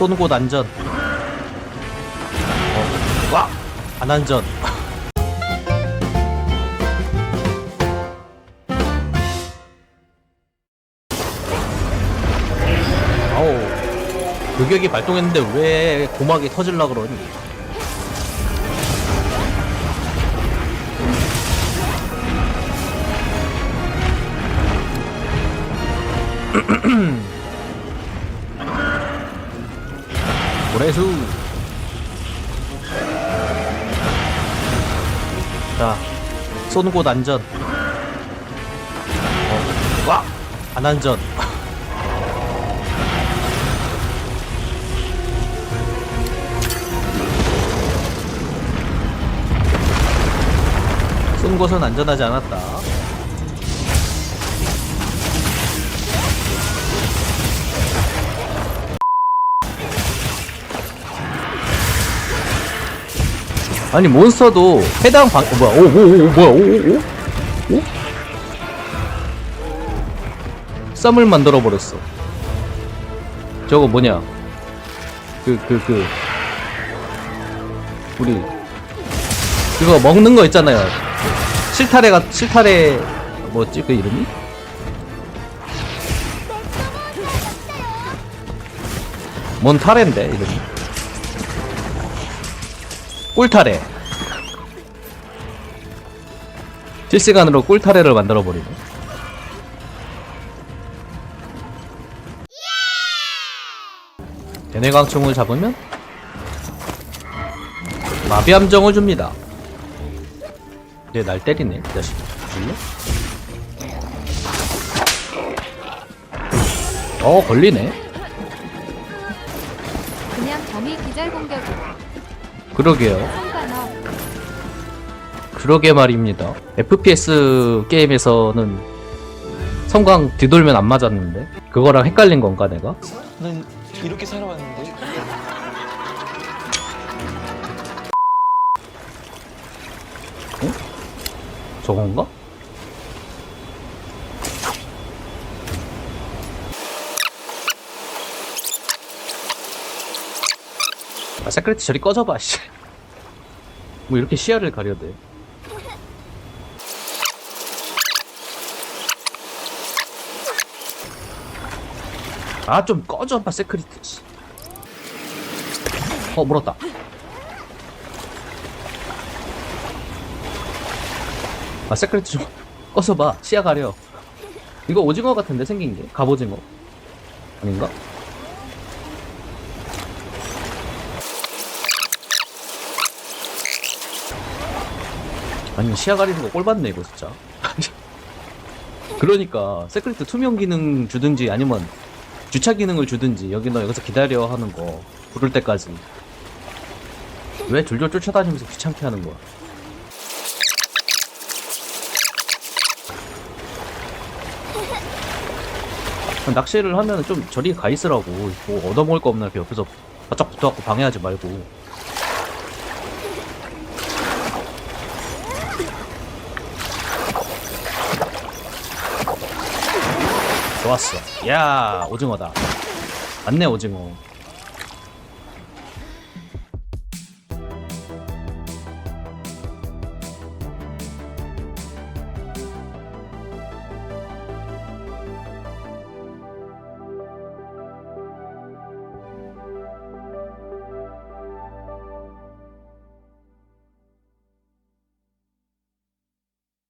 쏘는 곳 안전. 어, 와! 안 안전. 아우. 요격이 발동했는데 왜 고막이 터질라 그러니? 고래수. 자 쏘는 곳 안전. 어, 와! 안 안전. 쏜 곳은 안전하지 않았다 아니 몬스터도 해당 방 어, 뭐야 오오오 뭐야 오오오? 오? 쌈을 만들어 버렸어. 저거 뭐냐? 그그 그. 우리 그거 먹는 거 있잖아요. 실타래가 실타래 뭐였지 그 이름이? 뭔 타래인데 이름이 꿀타래. 실시간으로 꿀타래를 만들어버리네. 대뇌광충을 잡으면 마비 함정을 줍니다. 얘날 때리네 이 자식. 줄래? 어 걸리네. 그냥 범위 기절 공격으로 그러게요 그러게 말입니다. FPS 게임에서는 성광 뒤돌면 안 맞았는데 그거랑 헷갈린 건가 내가? 난 이렇게 살아왔는데 저건가? 아 세크레트 저리 꺼져봐 씨. 뭐 이렇게 시야를 가려대 아 좀 꺼져봐 씨. 어 물었다 아 세크레트 좀 꺼져봐 시야 가려 이거 오징어 같은데 생긴 게 갑오징어 아닌가? 아니 시야 가리는 거 꼴받네 이거 진짜. 그러니까 세크리트 투명 기능 주든지 아니면 주차 기능을 주든지 여기 너 여기서 기다려 하는 거 부를 때까지. 왜 줄줄 쫓아다니면서 귀찮게 하는 거야? 낚시를 하면 좀 저리 가 있으라고. 뭐 얻어먹을 거 없나 옆에서 바짝 붙어갖고 방해하지 말고 좋았어. 야 오징어다. 맞네 오징어